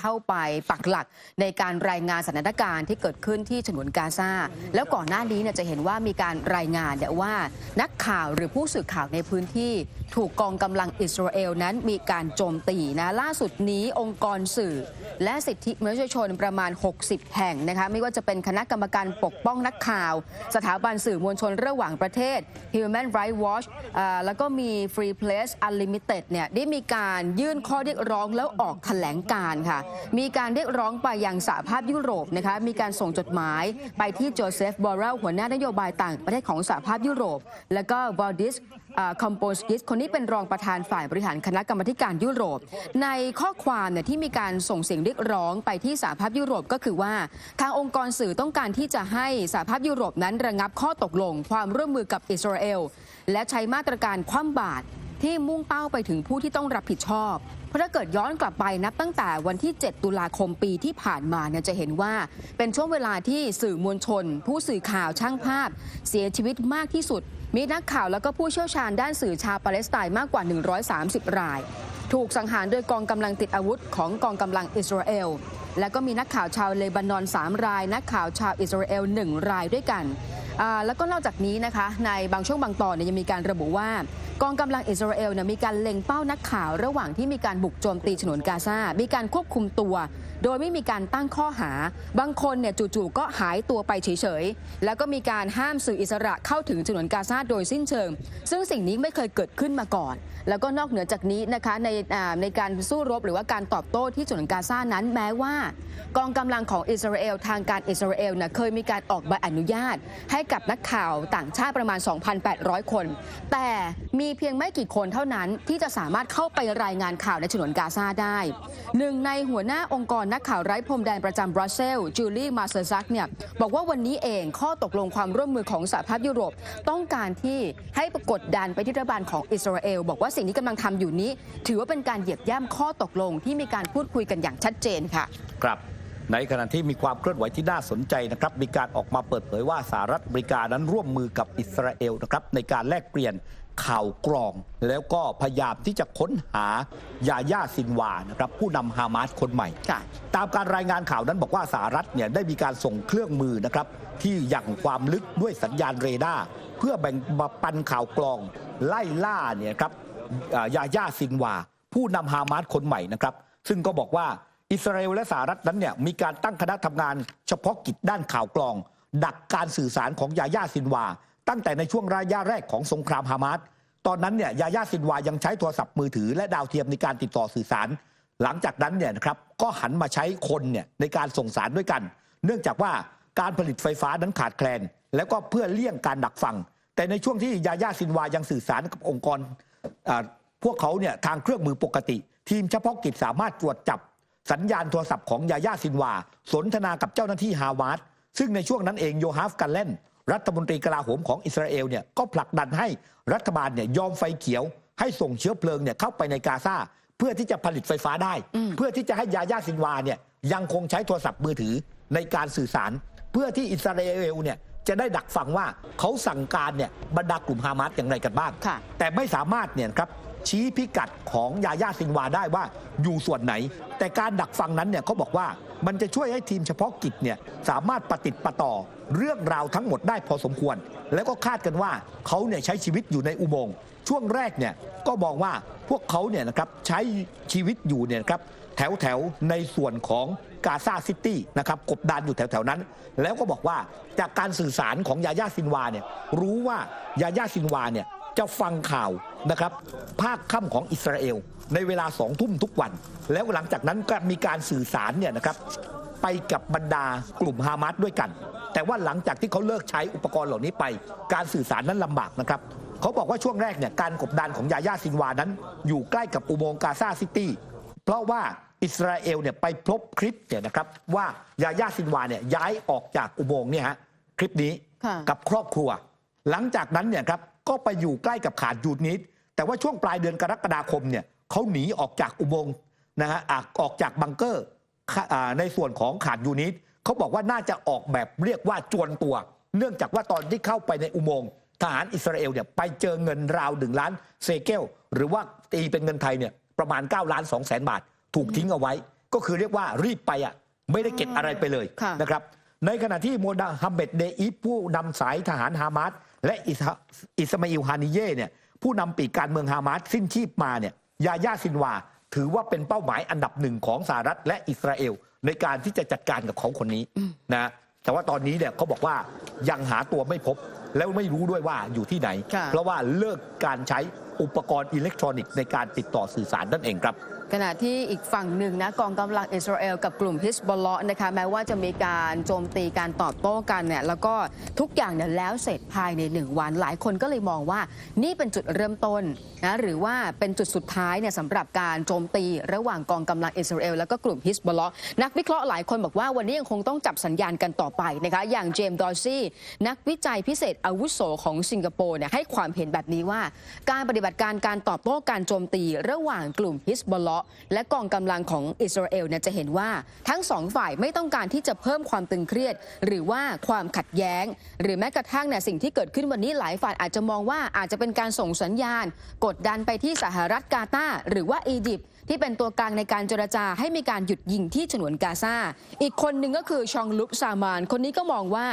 เข้าไปปักหลักในการรายงานสถานการณ์ที่เกิดขึ้นที่ฉนวนกาซา แล้วก่อนหน้านี้เนี่ยจะเห็นว่ามีการรายงานเนี่ยว่านักข่าวหรือผู้สื่อข่าวในพื้นที่ถูกกองกำลังอิสราเอลนั้นมีการโจมตีนะล่าสุดนี้องค์กรสื่อ และสิทธิมนุษยชนประมาณ 60 แห่งนะคะไม่ว่าจะเป็นคณะกรรมการปกป้องนักข่าว สถาบันสื่อมวลชนระหว่างประเทศ Human Rights Watch อ่าแล้วก็มี Free Press Unlimited เนี่ยได้มีการยื่นข้อเรียกร้องแล้วออกแถลงการณ์ค่ะ มีการเรียกร้องไปยังสหภาพยุโรปนะคะ มีการส่งจดหมายไปที่โจเซฟบอร์เรลหัวหน้านโยบายต่างประเทศของสหภาพยุโรป แล้วก็วอลดิสคอมโปสกิสคนนี้เป็นรองประธานฝ่ายบริหารคณะกรรมาธิการยุโรป ในข้อความเนี่ยที่มีการส่งเสียงเรียกร้องไปที่สหภาพยุโรปก็คือว่า ทางองค์กรสื่อต้องการที่จะให้สหภาพยุโรปนั้นระงับข้อตกลง ความร่วมมือกับอิสราเอลและใช้มาตรการคว่ำบาตร ที่มุ่งเป้าไปถึงผู้ที่ต้องรับผิดชอบ เพราะถ้าเกิดย้อนกลับไปนับตั้งแต่วันที่ 7 ตุลาคมปีที่ผ่านมาเนี่ยจะเห็นว่า เป็นช่วงเวลาที่สื่อมวลชน ผู้สื่อข่าวช่างภาพ เสียชีวิตมากที่สุด มีนักข่าวแล้วก็ผู้เชี่ยวชาญด้านสื่อชาวปาเลสไตน์มากกว่า 130 ราย ถูกสังหารโดยกองกำลังติดอาวุธของกองกำลังอิสราเอลแล้วก็มีนักข่าวชาวเลบานอน 3 ราย นักข่าวชาวอิสราเอล 1 รายด้วยกัน แล้วก็นอกจากนี้นะคะในบางช่วงบางตอนเนี่ยยังมีการระบุว่ากองกำลังอิสราเอลเนี่ยมีการเล็งเป้านักข่าว ระหว่างที่มีการบุกโจมตีฉนวนกาซา มีการควบคุมตัว โดยไม่มีการตั้งข้อหา บางคนเนี่ยจู่ๆก็หายตัวไปเฉยๆ แล้วก็มีการห้ามสื่ออิสระเข้าถึงฉนวนกาซาโดยสิ้นเชิง ซึ่งสิ่งนี้ไม่เคยเกิดขึ้นมาก่อน แล้วก็นอกเหนือจากนี้นะคะในในการสู้รบหรือว่าการตอบโต้ที่ฉนวนกาซานั้นแม้ว่า กองกำลังของอิสราเอลทางการอิสราเอลนี่ยเคยมีการออกใบอนุญาต ให้กับนักข่าวต่างชาติประมาณ 2,800 คน แต่มีเพียงไม่กี่คนเท่านั้นที่จะสามารถเข้าไปรายงานข่าวในฉนวนกาซาได้หนึ่งในหัวหน้าองค์กรนักข่าวไร้พรมแดนประจำบรัสเซลส์จูลี่มาเซอร์ซักเนี่ยบอกว่าวันนี้เองข้อตกลงความร่วมมือของสหภาพยุโรป ต้องการที่ให้กดดันไปที่รัฐบาลของอิสราเอล บอกว่าสิ่งที่กำลังทำอยู่นี้ ถือว่าเป็นการเหยียบย่ำข้อตกลงที่มีการพูดคุยกันอย่างชัดเจนค่ะ ครับในขณะที่มีความเคลื่อนไหวที่น่าสนใจนะครับ มีการออกมาเปิดเผยว่าสหรัฐอเมริกานั้นร่วมมือกับอิสราเอลนะครับในการแลกเปลี่ยน ข่าวกรอง แล้วก็พยายามที่จะค้นหายาย่าซินวานะครับผู้นำฮามาสคนใหม่ค่ะตามการรายงานข่าวนั้นบอกว่าสหรัฐเนี่ยได้มีการส่งเครื่องมือนะครับที่อย่างความลึกด้วยสัญญาณเรดาร์เพื่อแบ่งปันข่าวกรอง ไล่ล่าเนี่ยครับอ่ายาย่าซินวา ผู้นำฮามาสคนใหม่นะครับซึ่งก็บอกว่าอิสราเอลและสหรัฐนั้นเนี่ยมีการตั้งคณะทำงานเฉพาะกิจด้านข่าวกรอง ดักการสื่อสารของยาย่าซินวา ตั้งแต่ในช่วงระยะแรกของสงครามฮามาสตอนนั้นเนี่ยยาย่าซินวายังใช้โทรศัพท์มือถือและดาวเทียมในการติดต่อสื่อสาร หลังจากนั้นเนี่ยนะครับก็หันมาใช้คนเนี่ยในการส่งสารด้วยกัน เนื่องจากว่าการผลิตไฟฟ้านั้นขาดแคลน แล้วก็เพื่อเลี่ยงการดักฟัง แต่ในช่วงที่ยาย่าซินวายังสื่อสารกับองค์กรพวกเขาเนี่ยทางเครื่องมือปกติ ทีมเฉพาะกิจสามารถตรวจจับสัญญาณโทรศัพท์ของยาย่าซินวา สนทนากับเจ้าหน้าที่ฮาวาดซึ่งในช่วงนั้นเองโยฮาฟกันเล่น รัฐมนตรีกลาโหมของอิสราเอลเนี่ยก็ผลักดันให้รัฐบาลเนี่ยยอมไฟเขียวให้ส่งเชื้อเพลิงเนี่ยเข้าไปในกาซาเพื่อที่จะผลิตไฟฟ้าได้ เพื่อที่จะให้ยาย่าซินวาเนี่ยยังคงใช้โทรศัพท์มือถือในการสื่อสาร เพื่อที่อิสราเอลเนี่ยจะได้ดักฟังว่าเขาสั่งการเนี่ยบรรดากลุ่มฮามาสอย่างไรกันบ้างค่ะแต่ไม่สามารถเนี่ยครับ ชี้พิกัดของยาย่าซินวาได้ว่าอยู่ส่วนไหน แต่การดักฟังนั้นเนี่ยเขาบอกว่ามันจะช่วยให้ทีมเฉพาะกิจเนี่ยสามารถปฏิติดปต่อเรื่องราวทั้งหมดได้พอสมควร แล้วก็คาดกันว่าเขาเนี่ยใช้ชีวิตอยู่ในอุโมงค์ช่วงแรกเนี่ยก็มองว่าพวกเขาเนี่ยนะครับใช้ชีวิตอยู่เนี่ยครับแถวแถวในส่วนของกาซาซิตี้นะครับกบดานอยู่แถวแถวๆนั้น แล้วก็บอกว่าจากการสื่อสารของยาย่าซินวาเนี่ยรู้ว่ายาย่าซินวาเนี่ยจะฟังข่าว นะครับภาคค่ำของอิสราเอล ในเวลาสองทุ่มทุกวัน แล้วหลังจากนั้นก็มีการสื่อสารเนี่ยนะครับไปกับบรรดากลุ่มฮามาสด้วยกัน แต่ว่าหลังจากที่เขาเลิกใช้อุปกรณ์เหล่านี้ไป การสื่อสารนั้นลำบากนะครับเขาบอกว่าช่วงแรกเนี่ยการกบดานของยาย่าซินวานั้น อยู่ใกล้กับอุโมงค์กาซาซิตี้เพราะว่าอิสราเอลเนี่ยไปพบคลิปเนี่ยนะครับว่ายาย่าซินวาเนี่ยย้ายออกจากอุโมงค์เนี่ยฮะคลิปนี้ค่ะกับครอบครัว หลังจากนั้นเนี่ยครับก็ไปอยู่ใกล้กับขาดยูนิต แต่ว่าช่วงปลายเดือนกรกฎาคมเนี่ยเขาหนีออกจากอุโมงค์นะฮะอะออกจากบังเกอร์ค่ะอ่าในส่วนของขาดยูนิตเขาบอกว่าน่าจะออกแบบเรียกว่าจวนตัว เนื่องจากว่าตอนที่เข้าไปในอุโมงค์ทหารอิสราเอลเนี่ยไปเจอเงินราวหนึ่งล้านเซเกลหรือว่าตีเป็นเงินไทยเนี่ยประมาณ9ล้าน2แสนบาท ถูกทิ้งเอาไว้ ก็คือเรียกว่ารีบไปอะไม่ได้เก็บอะไรไปเลยค่ะนะครับในขณะที่โมฮัมเหม็ดเดอีฟผู้นำสายทหารฮามาสและอิสอิสมาอิลฮานิเย่เนี่ย ผู้นำปีกการเมืองฮามาสสิ้นชีพมาเนี่ยยาย่าซินวา ถือว่าเป็นเป้าหมายอันดับหนึ่งของสหรัฐและอิสราเอล ในการที่จะจัดการกับเขาคนนี้นะแต่ว่าตอนนี้เนี่ยเขาบอกว่ายังหาตัวไม่พบ แล้วไม่รู้ด้วยว่าอยู่ที่ไหน ค่ะ เพราะว่าเลิกการใช้อุปกรณ์อิเล็กทรอนิกส์ในการติดต่อสื่อสารนั่นเองครับ ขณะที่อีกฝั่งหนึ่งนะกองกำลังอิสราเอลกับกลุ่มฮิสบอลเลาะนะคะแม้ว่าจะมีการโจมตีการตอบโต้กันเนี่ยแล้วก็ทุกอย่างเนี่ยแล้วเสร็จภายในหนึ่งวัน หลายคนก็เลยมองว่านี่เป็นจุดเริ่มต้นนะหรือว่าเป็นจุดสุดท้ายเนี่ยสำหรับการโจมตีระหว่างกองกำลังอิสราเอลแล้วก็กลุ่มฮิสบอลเลาะนักวิเคราะห์หลายคนบอกว่าวันนี้ยังคงต้องจับสัญญาณกันต่อไปนะคะอย่างเจมส์ดอซี่นักวิจัยพิเศษอาวุโสของสิงคโปร์เนี่ยให้ความเห็นแบบนี้ว่า การปฏิบัติการการตอบโต้การโจมตีระหว่างกลุ่มฮิสบอลเลาะและกองกำลังของอิสราเอลเนี่ยจะเห็นว่าทั้งสองฝ่ายไม่ต้องการที่จะเพิ่มความตึงเครียด หรือว่าความขัดแย้ง หรือแม้กระทั่งเนี่ยสิ่งที่เกิดขึ้นวันนี้หลายฝ่ายอาจจะมองว่าอาจจะเป็นการส่งสัญญาณ กดดันไปที่สหรัฐกาตาร์หรือว่าอียิปต์ที่เป็นตัวกลางในการเจรจาให้มีการหยุดยิงที่ฉนวนกาซา อีกคนหนึ่งก็คือชองลุกซามาน คนนี้ก็มองว่า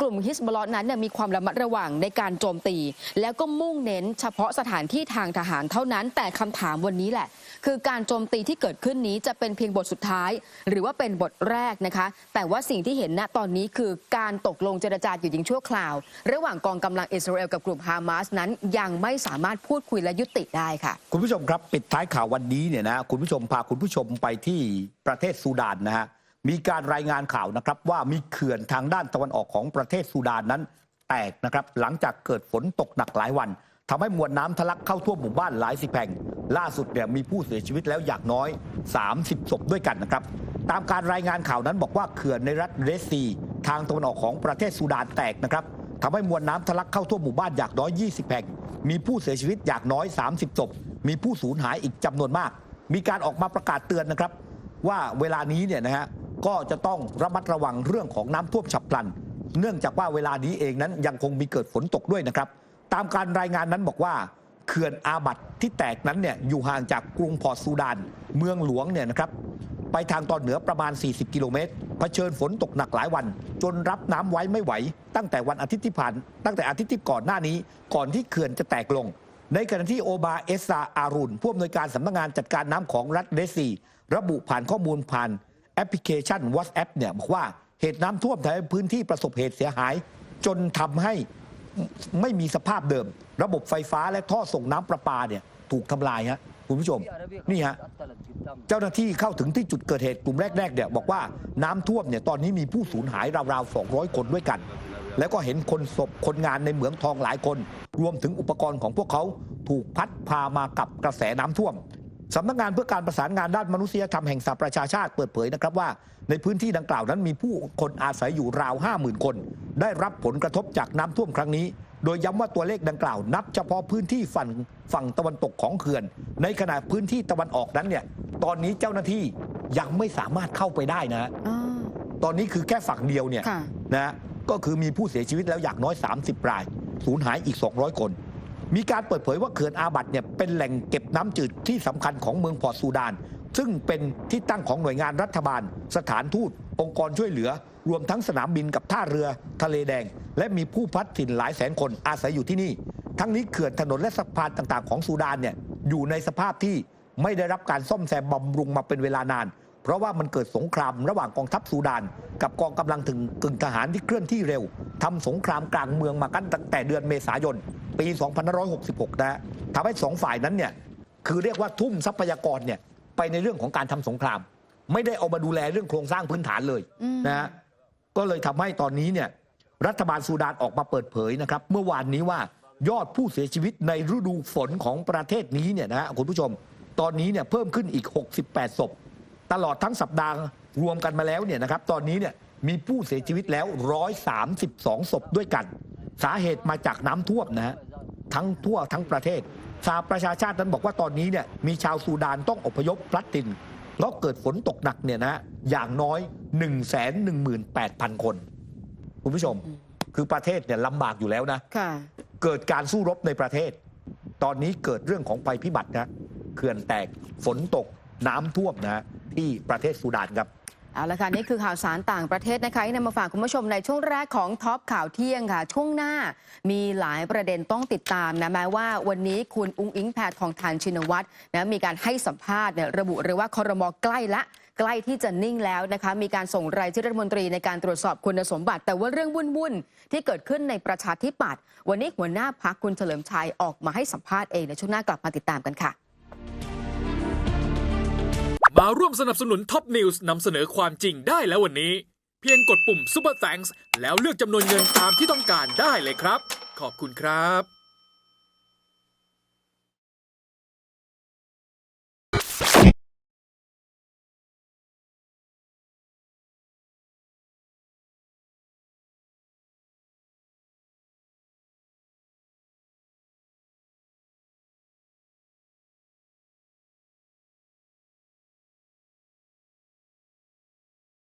กลุ่มฮิสบอลนั้นมีความระมัดระวังในการโจมตี แล้วก็มุ่งเน้นเฉพาะสถานที่ทางทหารเท่านั้น แต่คำถามวันนี้แหละ คือการโจมตีที่เกิดขึ้นนี้จะเป็นเพียงบทสุดท้าย หรือว่าเป็นบทแรกนะคะ แต่ว่าสิ่งที่เห็นณตอนนี้คือการตกลงเจรจาหยุดยิงชั่วคราว ระหว่างกองกำลังอิสราเอลกับกลุ่มฮามาสนั้นยังไม่สามารถพูดคุยและยุติได้ค่ะ คุณผู้ชมครับปิดท้ายข่าววันนี้เนี่ยนะคุณผู้ชมพาคุณผู้ชมไปที่ประเทศซูดานนะฮะมีการรายงานข่าวนะครับว่ามีเขื่อนทางด้านตะวันออกของประเทศซูดานนั้นแตกนะครับหลังจากเกิดฝนตกหนักหลายวัน ทำให้มวลน้ำทะลักเข้าท่วมหมู่บ้านหลายสิบแห่ง ล่าสุดเนี่ยมีผู้เสียชีวิตแล้วอย่างน้อย 30ศพด้วยกันนะครับ ตามการรายงานข่าวนั้นบอกว่าเขื่อนในรัฐเรสซี ทางตะวันออกของประเทศซูดานแตกนะครับทำให้มวลน้ำทะลักเข้าท่วมหมู่บ้านอย่างน้อย 20 แห่ง มีผู้เสียชีวิตอย่างน้อย 30ศพ มีผู้สูญหายอีกจำนวนมาก มีการออกมาประกาศเตือนนะครับ ว่าเวลานี้เนี่ยนะฮะก็จะต้องระมัดระวังเรื่องของน้ำท่วมฉับพลัน เนื่องจากว่าเวลานี้เองนั้นยังคงมีเกิดฝนตกด้วยนะครับ ตามการรายงานนั้นบอกว่าเขื่อนอาบัตที่แตกนั้นเนี่ยอยู่ห่างจากกรุงพอร์ตซูดาน เมืองหลวงเนี่ยนะครับไปทางตอนเหนือประมาณ 40 กิโลเมตรเผชิญฝนตกหนักหลายวัน จนรับน้ำไว้ไม่ไหว ตั้งแต่วันอาทิตย์ที่ผ่าน ตั้งแต่อาทิตย์ที่ก่อนหน้านี้ ก่อนที่เขื่อนจะแตกลง ในขณะที่โอบาเอสซาอารุนผู้อำนวยการสำนักงานจัดการน้ำของรัฐเดซีระบุผ่านข้อมูลผ่านแอปพลิเคชัน WhatsApp เนี่ยบอกว่าเหตุน้ำท่วมทำให้พื้นที่ประสบเหตุเสียหาย จนทำให้ ไม่มีสภาพเดิม ระบบไฟฟ้าและท่อส่งน้ำประปาเนี่ยถูกทำลายฮะคุณผู้ชมนี่ฮะเจ้าหน้าที่เข้าถึงที่จุดเกิดเหตุกลุ่มแรกๆเนี่ยบอกว่าน้ำท่วมเนี่ยตอนนี้มีผู้สูญหายราวๆ 200 คนด้วยกัน แล้วก็เห็นคนศพคนงานในเหมืองทองหลายคน รวมถึงอุปกรณ์ของพวกเขาถูกพัดพามากับกระแสน้ำท่วม สำนักงานเพื่อการประสานงานด้านมนุษยธรรมแห่งสหประชาชาติเปิดเผยนะครับว่า ในพื้นที่ดังกล่าวนั้นมีผู้คนอาศัยอยู่ราว 50,000 คน ได้รับผลกระทบจากน้ำท่วมครั้งนี้ โดยย้ำว่าตัวเลขดังกล่าว นับเฉพาะพื้นที่ฝั่งฝั่งตะวันตกของเขื่อน ในขณะพื้นที่ตะวันออกนั้นเนี่ยตอนนี้เจ้าหน้าที่ยังไม่สามารถเข้าไปได้นะฮะอ่าตอนนี้คือแค่ฝั่งเดียวเนี่ยค่ะนะฮะก็คือมีผู้เสียชีวิตแล้วอย่างน้อย 30 รายสูญหายอีก 200 คน มีการเปิดเผยว่าเขื่อนอาบัตเนี่ยเป็นแหล่งเก็บน้ำจืดที่สำคัญของเมืองพอร์ตซูดาน ซึ่งเป็นที่ตั้งของหน่วยงานรัฐบาล สถานทูต องค์กรช่วยเหลือ รวมทั้งสนามบินกับท่าเรือทะเลแดง และมีผู้พัดถิ่นหลายแสนคนอาศัยอยู่ที่นี่ ทั้งนี้เขื่อนถนนและสะพานต่างๆ ของซูดานเนี่ยอยู่ในสภาพที่ไม่ได้รับการซ่อมแซมบำรุงมาเป็นเวลานาน เพราะว่ามันเกิดสงครามระหว่างกองทัพซูดาน กับกองกำลังถึงกึ่งทหารที่เคลื่อนที่เร็วทำสงครามกลางเมืองมากันตั้งแต่เดือนเมษายน ปี 2566นะฮะทำให้สองฝ่ายนั้นเนี่ยคือเรียกว่าทุ่มทรัพยากรเนี่ยไปในเรื่องของการทำสงคราม ไม่ได้เอามาดูแลเรื่องโครงสร้างพื้นฐานเลยอืมนะฮะก็เลยทำให้ตอนนี้เนี่ยรัฐบาลซูดานออกมาเปิดเผยนะครับ เมื่อวานนี้ว่ายอดผู้เสียชีวิตในฤดูฝนของประเทศนี้เนี่ยนะฮะคุณผู้ชม ตอนนี้เนี่ยเพิ่มขึ้นอีก 68 ศพ ตลอดทั้งสัปดาห์รวมกันมาแล้วเนี่ยนะครับ ตอนนี้เนี่ยมีผู้เสียชีวิตแล้ว 132 ศพด้วยกัน สาเหตุมาจากน้ำท่วมนะฮะ ทั้งทั่วทั้งประเทศสหประชาชาตินั้นบอกว่าตอนนี้เนี่ยมีชาวซูดานต้องอพยพพลัดถิ่นเพราะเกิดฝนตกหนักเนี่ยนะฮะอย่างน้อย 1 1 8 0 0 0 คน คุณผู้ชม คือประเทศเนี่ยลำบากอยู่แล้วนะค่ะเกิดการสู้รบในประเทศ ตอนนี้เกิดเรื่องของภัยพิบัตินะเขื่อนแตกฝนตกน้ำท่วมนะที่ประเทศซูดานครับ เอาละค่ะนี่คือข่าวสารต่างประเทศนะคะที่นำมาฝากคุณผู้ชมในช่วงแรกของท็อปข่าวเที่ยงค่ะ ช่วงหน้ามีหลายประเด็นต้องติดตามนะแม้ว่าวันนี้คุณอุ้งอิงแพทของทานชินวัตรนะมีการให้สัมภาษณ์เนี่ยระบุเลยว่าคอรมอใกล้ละใกล้ที่จะนิ่งแล้วนะคะมีการส่งรายชื่อรัฐมนตรีในการตรวจสอบคุณสมบัติ แต่ว่าเรื่องวุ่นๆที่เกิดขึ้นในประชาธิปัตย์วันนี้หัวหน้าพักคุณเฉลิมชัยออกมาให้สัมภาษณ์เองในช่วงหน้ากลับมาติดตามกันค่ะ มาร่วมสนับสนุนท็อปนิวส์นำเสนอความจริงได้แล้ววันนี้ เพียงกดปุ่ม Super Thanks แล้วเลือกจำนวนเงินตามที่ต้องการได้เลยครับ ขอบคุณครับ